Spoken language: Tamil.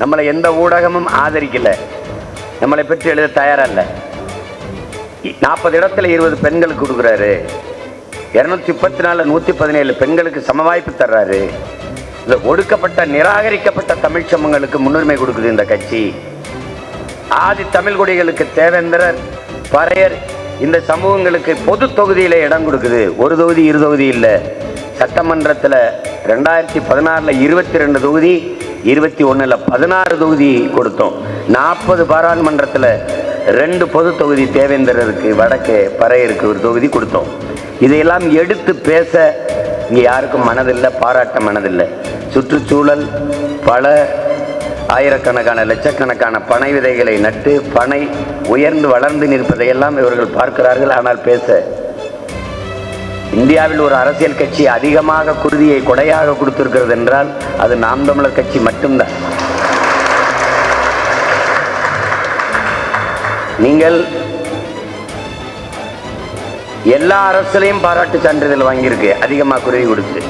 நம்மளை எந்த ஊடகமும் ஆதரிக்கல. நம்மளை பற்றி எழுத தயாரல்ல. நாற்பது இடத்துல இருபது பெண்களுக்கு கொடுக்குறாரு. இருநூத்தி முப்பத்தி நாலு நூற்றி பதினேழு பெண்களுக்கு சமவாய்ப்பு தர்றாரு. இந்த ஒடுக்கப்பட்ட நிராகரிக்கப்பட்ட தமிழ் சமங்களுக்கு முன்னுரிமை கொடுக்குது இந்த கட்சி. ஆதி தமிழ் குடிகளுக்கு தேவேந்திரர் பறையர் இந்த சமூகங்களுக்கு பொது தொகுதியில இடம் கொடுக்குது. ஒரு தொகுதி இரு தொகுதி இல்லை. சட்டமன்றத்தில் ரெண்டாயிரத்தி பதினாறில் இருபத்தி ரெண்டு தொகுதி இருபத்தி ஒன்றில் பதினாறு தொகுதி கொடுத்தோம். நாற்பது பாராளுமன்றத்தில் ரெண்டு பொது தொகுதி தேவேந்திரருக்கு வடக்கு பறையருக்கு ஒரு தொகுதி கொடுத்தோம். இதையெல்லாம் எடுத்து பேச இங்கே யாருக்கும் மனதில்லை பாராட்ட மனதில்லை. சுற்றுச்சூழல் பல ஆயிரக்கணக்கான லட்சக்கணக்கான பனை விதைகளை நட்டு பனை உயர்ந்து வளர்ந்து நிற்பதையெல்லாம் இவர்கள் பார்க்கிறார்கள். ஆனால் பேச இந்தியாவில் ஒரு அரசியல் கட்சி அதிகமாக குருதியை கொடையாக கொடுத்திருக்கிறது என்றால் அது நாம் தமிழர் கட்சி மட்டும்தான். நீங்கள் எல்லா அரசுலையும் பாராட்டு சான்றிதழ் வாங்கியிருக்கு அதிகமாக குருதி கொடுத்து.